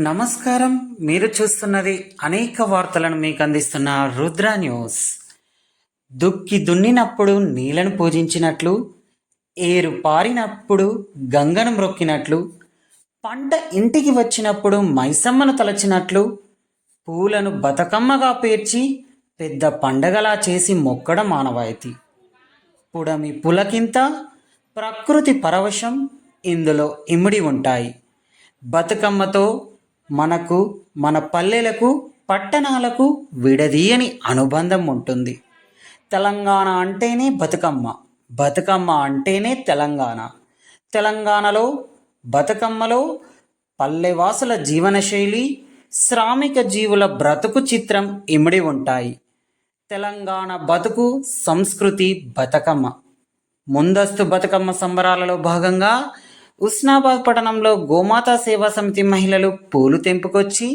నమస్కారం. మీరు చూస్తున్నది అనేక వార్తలను మీకు అందిస్తున్న రుద్ర న్యూస్. దుక్కి దున్నినప్పుడు నీళ్ళను పూజించినట్లు ఏరు పారినప్పుడు గంగను మ్రొక్కినట్లు పంట ఇంటికి వచ్చినప్పుడు మైసమ్మను తలచినట్లు పూలను బతుకమ్మగా పేర్చి పెద్ద పండగలా చేసి మొక్కడం మానవాయితీ. పుడమి పులకింత ప్రకృతి పరవశం ఇందులో ఇమిడి ఉంటాయి. బతుకమ్మతో మనకు మన పల్లెలకు పట్టణాలకు విడదీయని అనుబంధం ఉంటుంది. తెలంగాణ అంటేనే బతుకమ్మ. బతుకమ్మ అంటేనే తెలంగాణ. తెలంగాణలో బతుకమ్మలో పల్లెవాసుల జీవనశైలి శ్రామిక జీవుల బ్రతుకు చిత్రం ఇమిడి ఉంటాయి. తెలంగాణ బతుకు సంస్కృతి బతుకమ్మ. ముందస్తు బతుకమ్మ సంబరాలలో భాగంగా ఉస్నాబాద్ పట్టణంలో గోమాతా సేవా సమితి మహిళలు పూలు తెంపుకొచ్చి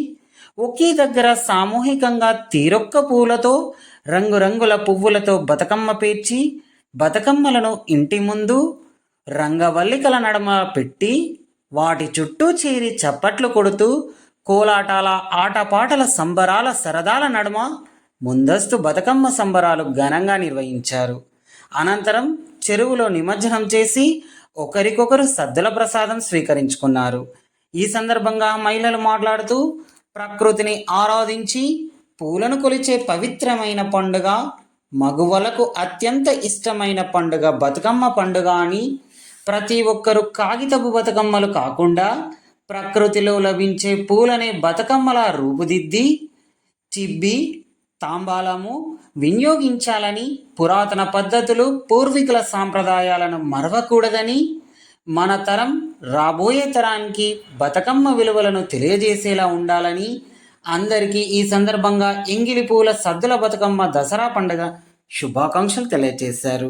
ఒకే దగ్గర సామూహికంగా తీరొక్క పూలతో రంగురంగుల పువ్వులతో బతుకమ్మ పేర్చి బతుకమ్మలను ఇంటి ముందు రంగవల్లికల నడమ పెట్టి వాటి చుట్టూ చేరి చప్పట్లు కొడుతూ కోలాటాల ఆటపాటల సంబరాల సరదాల నడుమ ముందస్తు బతుకమ్మ సంబరాలు ఘనంగా నిర్వహించారు. అనంతరం చెరువులో నిమజ్జనం చేసి ఒకరికొకరు సద్దుల ప్రసాదం స్వీకరించుకున్నారు. ఈ సందర్భంగా మహిళలు మాట్లాడుతూ ప్రకృతిని ఆరాధించి పూలను కొలిచే పవిత్రమైన పండుగ మగువలకు అత్యంత ఇష్టమైన పండుగ బతుకమ్మ పండుగ అని ప్రతి ఒక్కరు కాగితపు బతుకమ్మలు కాకుండా ప్రకృతిలో లభించే పూలనే బతుకమ్మల రూపుదిద్ది చిబ్బి తాంబాలము వినియోగించాలని పురాతన పద్ధతులు పూర్వీకుల సాంప్రదాయాలను మరవకూడదని మన తరం రాబోయే తరానికి బతుకమ్మ విలువలను తెలియజేసేలా ఉండాలని అందరికీ ఈ సందర్భంగా ఎంగిలి పూల సద్దుల బతుకమ్మ దసరా పండుగ శుభాకాంక్షలు తెలియజేశారు.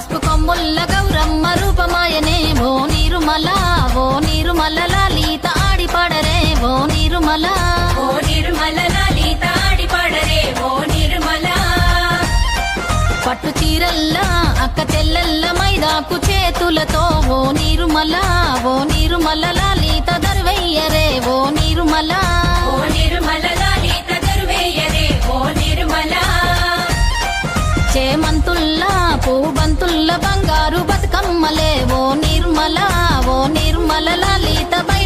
పసుపు కొమ్ముల్ల గౌరమ్మ రూపమాయనే ఓ నిర్మల. ఓ నిర్మల లలిత ఆడిపాడరే. ఓ నిర్మల. ఓ నిర్మల లలిత ఆడిపాడరే. ఓ నిర్మల. పట్టు చీరల్లా అక్క చెల్లెల్ల మైదాకు చేతులతో ఓ నిర్మల. ఓ నిర్మల లలిత దర్వయ్యరే. ఓ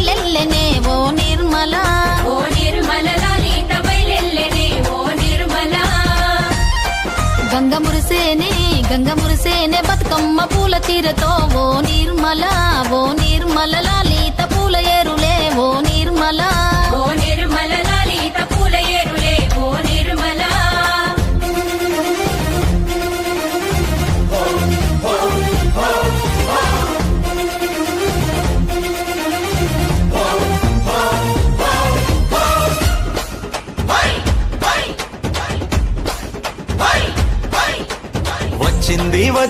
లలిత బయలెల్లెనే ఓ నిర్మల ఓ నిర్మల లలిత బయలెల్లెనే ఓ నిర్మల గంగ మురిసేనే గంగ మురిసేనే బతుకమ్మ పూల తీరతో ఓ నిర్మల ఓ నిర్మల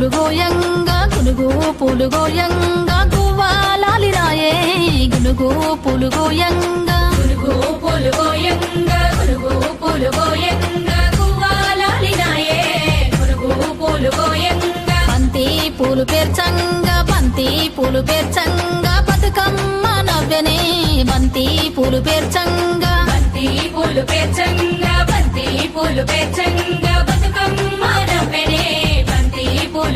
పులుగు పులుగు యంగ పులుగు పులుగోయంగా గునుగు పులుగోయంగా. గులుగు పులుగోయంగా గులుగు పులుగోయంగా గువ్వాలాలినాయే గులుగు పులుగోయంగా. బంతి పూలు పేర్చంగా బంతి పూలు పేర్చంగా బతుకమ్మ నవ్వెనే బంతి పూలు పేర్చంగా. బంతి పూలు పేర్చంగా బంతి పూలు పేర్చంగా.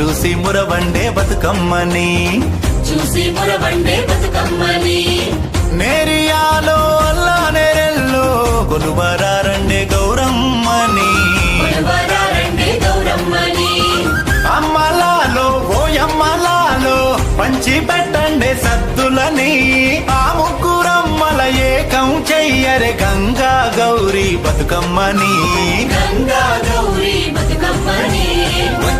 చూసి మురవండే బతుకమ్మని. చూసి మురబండే బతుకమ్మని. నేరియాలో అల్లా నేరెల్లో కొలువరారండే గౌరమ్మని. అమ్మలాలో ఓ అమ్మలాలో పంచి పెట్టండే సద్దులని. ఆ ముగ్గురమ్మల ఏకం చెయ్యరే గంగా గౌరీ బతుకమ్మని. గంగా గౌరీ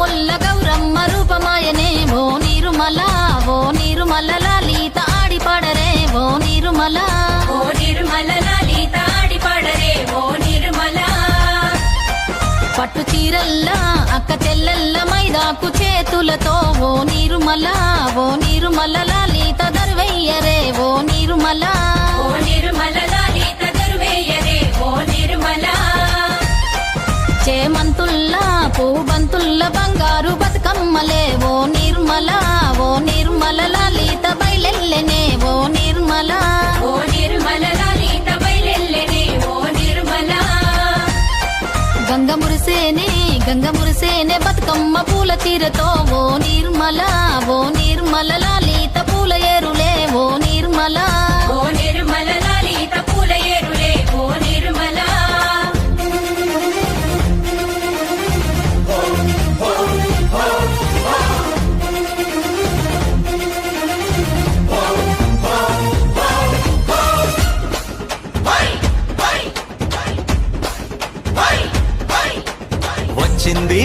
కొమ్ముల్ల గౌరమ్మ రూపమాయనే ఓ నిర్మల ఓ నిర్మల లలిత ఆడిపాడరే ఓ నిర్మల. ఓ నిర్మల లలిత ఆడిపాడరే ఓ నిర్మల. పట్టు చీరల్లా అక్క చెల్లెల్ల మైదాకు చేతులతో ఓ నిర్మల ఓ నిర్మల లలిత దర్వయ్యరే ఓ నిర్మల. ఓ నిర్మల నిర్మల లలిత బయలెల్లెనే ఓ నిర్మల. ఓ నిర్మల లలిత బయలెల్లెనే ఓ నిర్మల. గంగ మురిసేనే గంగ మురిసేనే బతుకమ్మ పూల తీరతో ఓ నిర్మల ఓ నిర్మల లలిత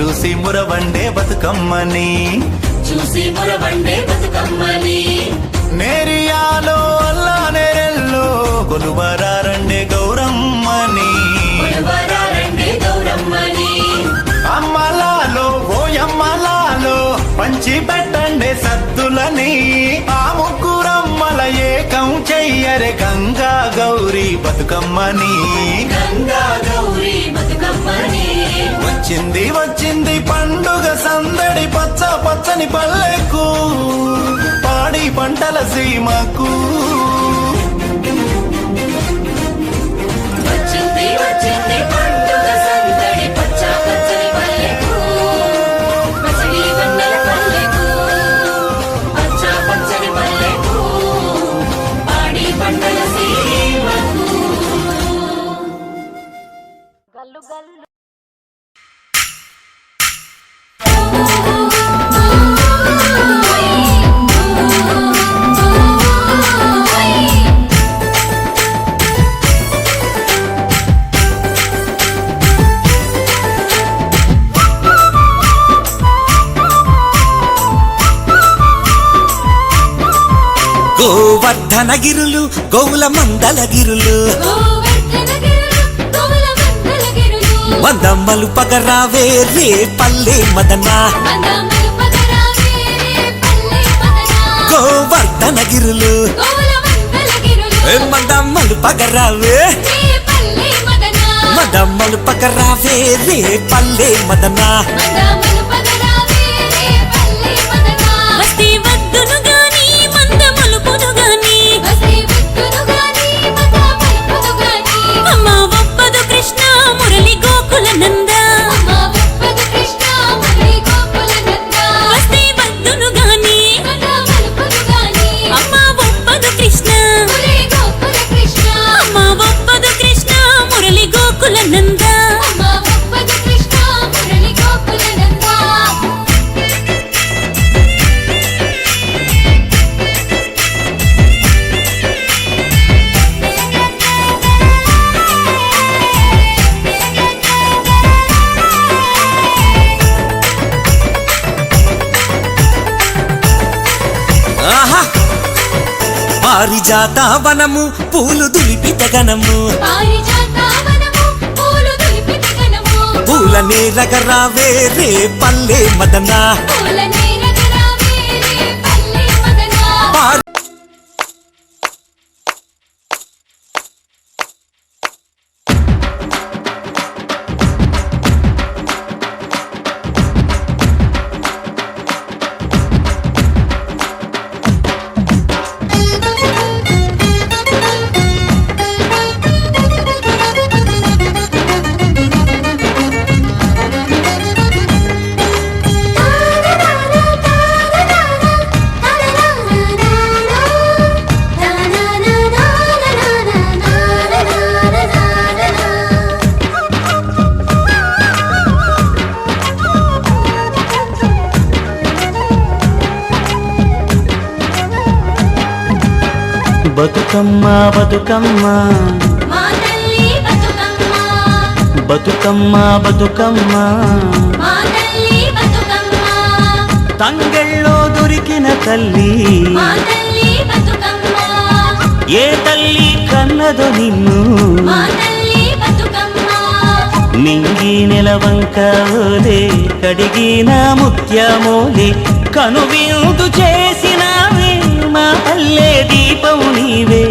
చూసి మురవండే బతుకమ్మని. చూసి మురబండే బతుకమ్మని. నేరియాలో అల్లా నేరెల్లో కొలువరారండి గౌరమ్మని. అమ్మలాలో ఓ అమ్మలాలో పంచి పెట్టండి సద్దులని. ఆ ముగ్గురమ్మల ఏకం చెయ్యరే గంగా గౌరీ బతుకమ్మని. గంగా గౌరీ బతుకమ్మని. వచ్చింది వచ్చింది పండుగ సందడి పచ్చ పచ్చని పల్లెకు పాడి పంటల సీమకు. గోవర్ధనగిరులు గోవుల మందలగిరులు మందమ్మలు పగరావే రే పల్లె మదనా. గోవర్ధనగిరులు. మందమ్మలు పగరావే. మదమ్మలు పగరావే రే పల్లె మదనా. పారిజాత వనము పూలు దులిపిత గణము పూల నేరగరావే రే పల్లె మదన. బతుకమ్మ బతుకమ్మ. బతుకమ్మ. బతుకమ్మ తంగెళ్ళో దొరికిన తల్లి. ఏ తల్లి కన్నదో నిన్ను. మా తల్లి బతుకమ్మ. మింగి నెలవంక ఓలే కడిగిన ముత్యమోలే కనువిందు చేసినావే మా పల్లె దీపం నీవే.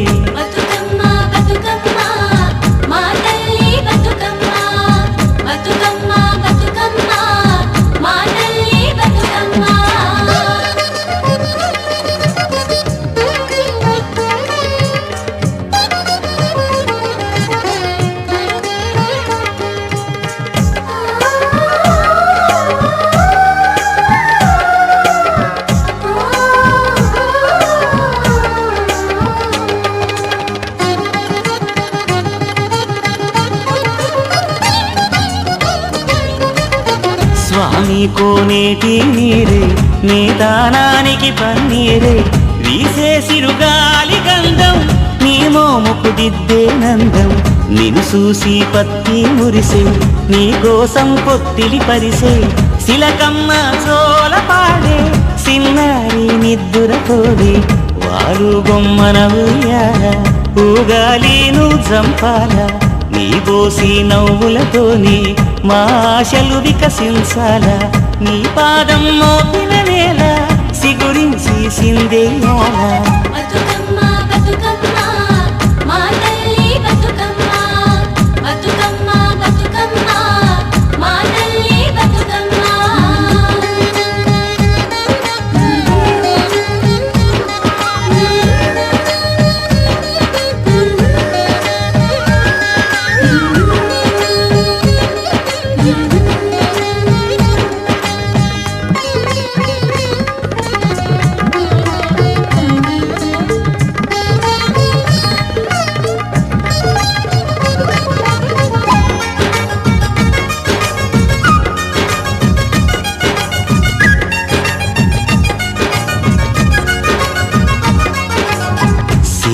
స్వామి కోనేటి నీరే నీ దానానికి పన్నీరే. వీసే సిరుగాలి గంధం నీ మోముకు దిద్దే నందం. నిన్ను చూసి పత్తి మురిసే నీ కోసం పొత్తిలి పరిసే. శిలకమ్మ చోల పాడే సిన్నారి నిద్దురతోడే. వారు బొమ్మన ఉయ్యాల ఊగాలి నువ్వు చంపాలా. నీ బోసి నవ్వులతోనే మా ఆశలు వికసించాలా. నీ పాదం మోపిన నేల సిగురించి సిందేయాల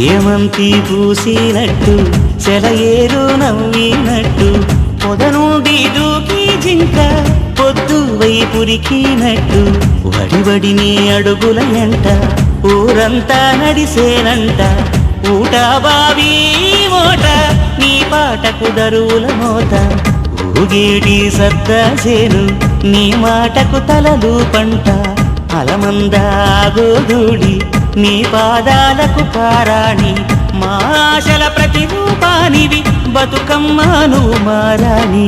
ఏమంతి పూసినట్టు చెలయేరు నవ్వినట్టు పొద నుండి దూకి జింక పొద్దు వైపురికినట్టు వడివడిని అడుగుల ఎంట ఊరంతా నడిసేనంట ఊట బావి మోట నీ పాటకు దరువుల మోత ఊగేటి సత్తాసేను నీ మాటకు తలలు పంట అలమందాగోదూడి నీ పాదాలకు పారాణి మా ఆశల ప్రతిరూపానివి బతుకమ్మను మారాణి.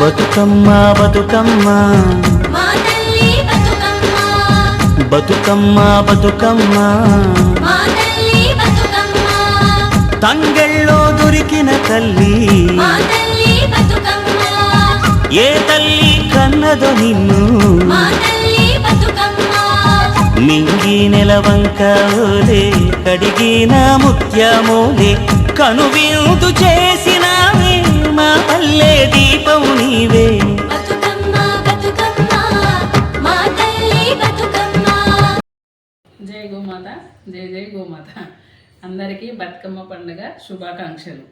బతుకమ్మ బతుకమ్మ బతుకమ్మ బతుకమ్మ బతుకమ్మ మా తంగెళ్ళో దొరికిన తల్లి. మా తల్లి బతుకమ్మ. ఏ తల్లి కన్నదో నిన్ను. మా తల్లి బతుకమ్మ. మింగి నెలవంక ఓలే కడిగిన ముత్యమోలే కనువిందు చేసినావే మా పల్లె దీపం నీవే. బతుకమ్మ బతుకమ్మ మా తల్లి బతుకమ్మ. జై గోమాత జై జై గోమాత. అందరికీ బతుకమ్మ పండుగ శుభాకాంక్షలు.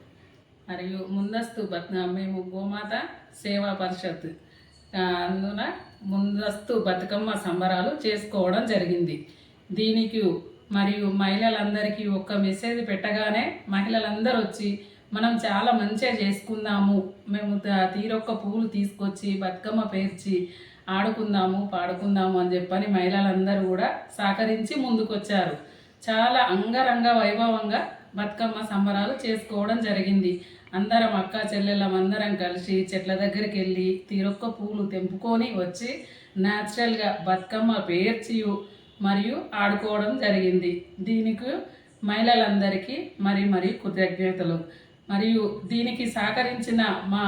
మరియు ముందస్తు బత్ మేము గోమాత సేవా పరిషత్ అందున ముందస్తు బతుకమ్మ సంబరాలు చేసుకోవడం జరిగింది. దీనికి మరియు మహిళలందరికీ ఒక్క మెసేజ్ పెట్టగానే మహిళలందరూ వచ్చి మనం చాలా మంచిగా చేసుకుందాము. మేము తీరొక్క పూలు తీసుకొచ్చి బతుకమ్మ పేర్చి ఆడుకుందాము పాడుకుందాము అని చెప్పని మహిళలందరూ కూడా సహకరించి ముందుకొచ్చారు. చాలా అంగరంగ వైభవంగా బతుకమ్మ సంబరాలు చేసుకోవడం జరిగింది. అందరం అక్క చెల్లెళ్ళం అందరం కలిసి చెట్ల దగ్గరికి వెళ్ళి తీరొక్క పూలు తెంపుకొని వచ్చి న్యాచురల్గా బతుకమ్మ పేర్చి మరియు ఆడుకోవడం జరిగింది. దీనికి మహిళలందరికీ మరి మరి కృతజ్ఞతలు. మరియు దీనికి సహకరించిన మా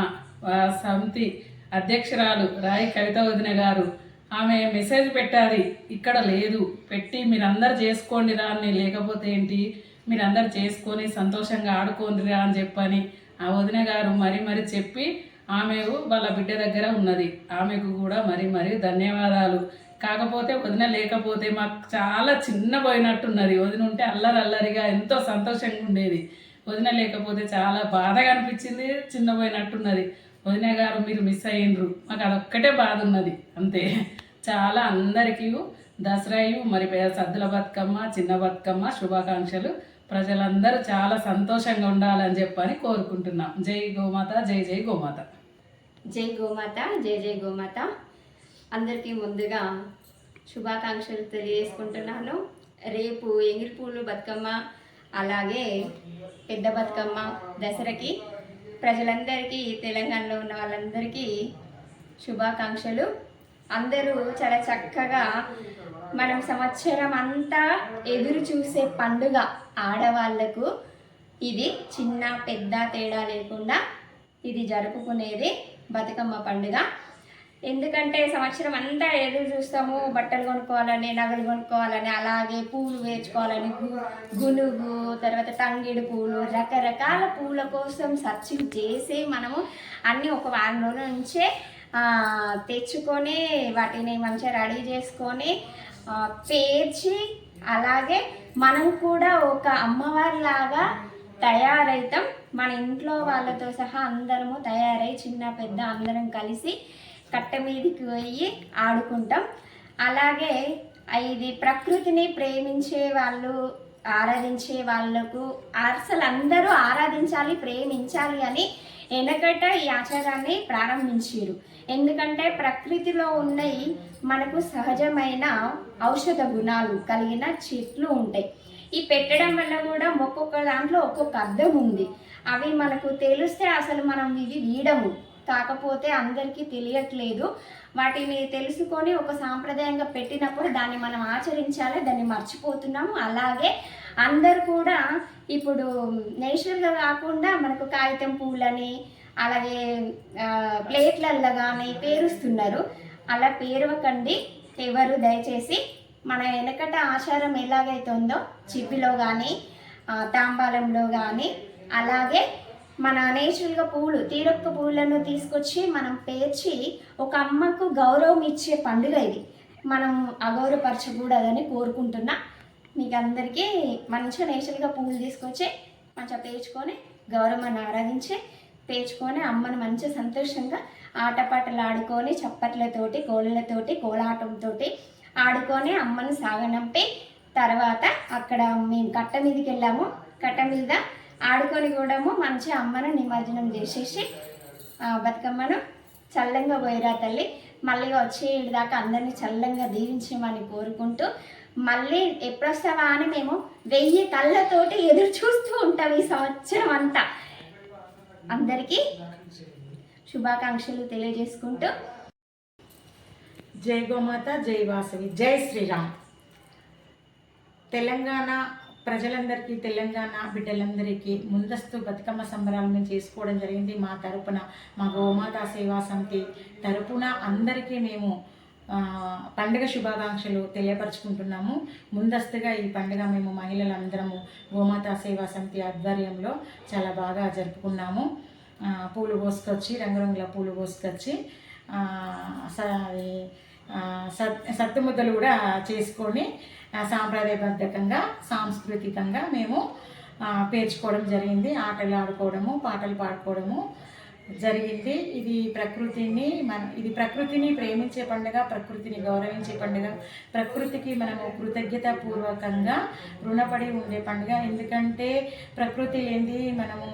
సమితి అధ్యక్షురాలు రాయి కవిత వదిన గారు ఆమె మెసేజ్ పెట్టాలి ఇక్కడ లేదు పెట్టి మీరందరు చేసుకోండి రా అని లేకపోతే ఏంటి? మీరందరు చేసుకొని సంతోషంగా ఆడుకోండి రా అని చెప్పని ఆ వదిన గారు మరి మరి చెప్పి ఆమె వాళ్ళ బిడ్డ దగ్గర ఉన్నది. ఆమెకు కూడా మరి మరి ధన్యవాదాలు. కాకపోతే వదిన లేకపోతే మాకు చాలా చిన్న పోయినట్టున్నది. వదిన ఉంటే అల్లరి అల్లరిగా ఎంతో సంతోషంగా ఉండేది. వదిన లేకపోతే చాలా బాధగా అనిపించింది చిన్న పోయినట్టున్నది. వదిన గారు మీరు మిస్ అయ్యిండ్రు. మాకు అదొక్కటే బాధ ఉన్నది. అంతే. చాలా అందరికీ దసరాయు మరి సద్దుల బతుకమ్మ చిన్న బతుకమ్మ శుభాకాంక్షలు. ప్రజలందరూ చాలా సంతోషంగా ఉండాలని చెప్పని కోరుకుంటున్నాం. జై గోమాత జై జై గోమాత. జై గోమాత జై జై గోమాత. అందరికీ ముందుగా శుభాకాంక్షలు తెలియజేసుకుంటున్నాను. రేపు ఎంగిరిపూలు బతుకమ్మ అలాగే పెద్ద బతుకమ్మ దసరాకి ప్రజలందరికీ తెలంగాణలో ఉన్న వాళ్ళందరికీ శుభాకాంక్షలు. అందరూ చాలా చక్కగా మనం సంవత్సరం అంతా ఎదురు చూసే పండుగ ఆడవాళ్ళకు ఇది చిన్న పెద్ద తేడా లేకుండా ఇది జరుపుకునేది బతుకమ్మ పండుగ. ఎందుకంటే సంవత్సరం అంతా ఎదురు చూస్తాము బట్టలు కొనుక్కోవాలని నగలు కొనుక్కోవాలని అలాగే పూలు వేర్చుకోవాలని గునుగు తర్వాత తంగిడి పూలు రకరకాల పూల కోసం సర్చింగ్ చేసి మనము అన్నీ ఒక వారం రోజుల నుంచే తెచ్చుకొని వాటిని మంచిగా రెడీ చేసుకొని పేర్చి అలాగే మనం కూడా ఒక అమ్మవారిలాగా తయారవుతాం మన ఇంట్లో వాళ్ళతో సహా అందరము తయారై చిన్న పెద్ద అందరం కలిసి కట్ట మీదకి పోయి ఆడుకుంటాం. అలాగే ఇది ప్రకృతిని ప్రేమించే వాళ్ళు ఆరాధించే వాళ్ళకు అసలు అందరూ ఆరాధించాలి ప్రేమించాలి అని వెనకట ఈ ఆచారాన్ని ప్రారంభించారు. ఎందుకంటే ప్రకృతిలో ఉన్నవి మనకు సహజమైన ఔషధ గుణాలు కలిగిన చెట్లు ఉంటాయి. ఈ పెట్టడం వల్ల కూడా ఒక్కొక్క దాంట్లో ఒక్కొక్క అర్థం ఉంది. అవి మనకు తెలిస్తే అసలు మనం ఇవి వీడము. కాకపోతే అందరికీ తెలియట్లేదు. వాటిని తెలుసుకొని ఒక సాంప్రదాయంగా పెట్టినప్పుడు దాన్ని మనం ఆచరించాలి దాన్ని మర్చిపోతున్నాము. అలాగే అందరు కూడా ఇప్పుడు నేచురల్గా కాకుండా మనకు కాగితం పూలని అలాగే ప్లేట్లల్లో కానీ పేరుస్తున్నారు. అలా పేరవకండి. ఎవరు దయచేసి మన వెనకట ఆచారం ఎలాగైతే ఉందో చిప్పిలో కానీ తాంబాలంలో కానీ అలాగే మన నేచురల్గా పూలు తీరొక్క పూలను తీసుకొచ్చి మనం పేర్చి ఒక అమ్మకు గౌరవం ఇచ్చే పండుగ ఇది. మనం అగౌరవపరచకూడదని కోరుకుంటున్నా. మీకు అందరికీ మంచిగా నేచురల్గా పువ్వులు తీసుకొచ్చి మంచిగా పేర్చుకొని గౌరవాన్ని ఆరాధించి పేర్చుకొని అమ్మను మంచిగా సంతోషంగా ఆటపాటలు ఆడుకొని చప్పట్లతోటి కోళ్ళతోటి కోలాటంతో ఆడుకొని అమ్మను సాగనంపి తర్వాత అక్కడ మేము కట్ట మీదకి వెళ్ళాము. కట్ట మీద ఆడుకొని కూడా మంచిగా అమ్మను నిమజ్జనం చేసేసి ఆ, బతుకమ్మను చల్లంగా పోయిరా తల్లి. మళ్ళీ వచ్చే దాకా అందరినీ చల్లంగా దీవించమని కోరుకుంటూ మళ్ళీ ఎప్పుడొస్తావా అని మేము వెయ్యి కళ్ళతోటి ఎదురు చూస్తూ ఉంటాం ఈ సంవత్సరం అంతా. అందరికీ శుభాకాంక్షలు తెలియజేసుకుంటూ. జై గోమాత జై వాసవి జై శ్రీరామ్. తెలంగాణ ప్రజలందరికీ తెలంగాణ బిడ్డలందరికీ ముందస్తు బతుకమ్మ సంబరాలను చేసుకోవడం జరిగింది. మా తరపున మా గోమాత సేవా సమితి తరపున అందరికీ మేము పండుగ శుభాకాంక్షలు తెలియపరచుకుంటున్నాము. ముందస్తుగా ఈ పండుగ మేము మహిళలందరము గోమాతా సేవా సమితి ఆధ్వర్యంలో చాలా బాగా జరుపుకున్నాము. పూలు కోసుకొచ్చి రంగురంగుల పూలు కోసుకొచ్చి సత్ సత్తుముద్దలు కూడా చేసుకొని సాంప్రదాయబద్ధకంగా సాంస్కృతికంగా మేము పేర్చుకోవడం జరిగింది. ఆటలు ఆడుకోవడము పాటలు పాడుకోవడము జరిగింది. ఇది ప్రకృతిని మన ఇది ప్రకృతిని ప్రేమించే పండుగ ప్రకృతిని గౌరవించే పండుగ. ప్రకృతికి మనము కృతజ్ఞత పూర్వకంగా రుణపడి ఉండే పండుగ. ఎందుకంటే ప్రకృతి లేనిది మనము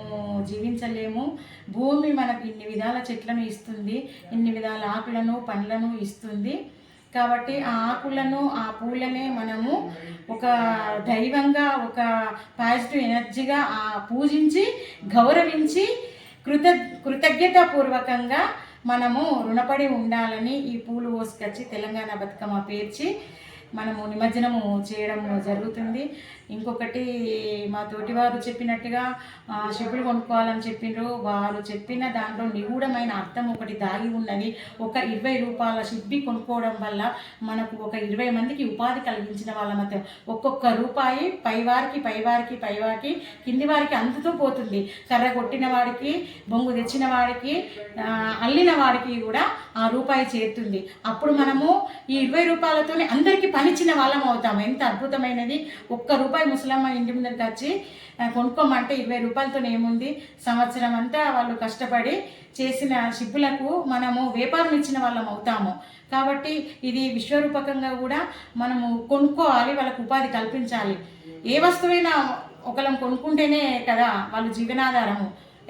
జీవించలేము. భూమి మనకు ఇన్ని విధాల చెట్లను ఇస్తుంది. ఇన్ని విధాల ఆకులను పండ్లను ఇస్తుంది. కాబట్టి ఆ ఆకులను ఆ పూలనే మనము ఒక దైవంగా ఒక పాజిటివ్ ఎనర్జీగా ఆ పూజించి గౌరవించి కృత కృతజ్ఞత పూర్వకంగా మనము రుణపడి ఉండాలని ఈ పూలు కోసుకొచ్చి తెలంగాణ బతుకమ్మ పేర్చి మనము నిమజ్జనము చేయడం జరుగుతుంది. ఇంకొకటి మా తోటి వారు చెప్పినట్టుగా ఆ, కొనుక్కోవాలని చెప్పిండ్రు వారు చెప్పిన దాంట్లో నిగూఢమైన అర్థం ఒకటి దాగి ఉన్నది ఒక ఇరవై రూపాయల షిప్పి కొనుక్కోవడం వల్ల మనకు ఒక ఇరవై మందికి ఉపాధి కలిగించిన వాళ్ళ మధ్య ఒక్కొక్క రూపాయి పైవారికి పైవారికి పైవారికి కింది వారికి అందుతూ పోతుంది. కర్ర కొట్టిన వాడికి బొంగు తెచ్చిన వాడికి అల్లిన వాడికి కూడా ఆ రూపాయి చేరుతుంది. అప్పుడు మనము ఈ ఇరవై రూపాయలతోనే అందరికీ పనిచిన వాళ్ళం అవుతాం ఎంత అద్భుతమైనది. ఒక్క రూపాయి ముసలమ్మ ఇంటి ముందరికి వచ్చి కొనుక్కోమంటే ఇరవై రూపాయలతో ఏముంది? సంవత్సరం అంతా వాళ్ళు కష్టపడి చేసిన షిప్పులకు మనము వ్యాపారం ఇచ్చిన వాళ్ళం అవుతాము. కాబట్టి ఇది విశ్వరూపకంగా కూడా మనము కొనుక్కోవాలి వాళ్ళకు ఉపాధి కల్పించాలి. ఏ వస్తువైనా ఒకళ్ళం కొనుక్కుంటేనే కదా వాళ్ళు జీవనాధారము.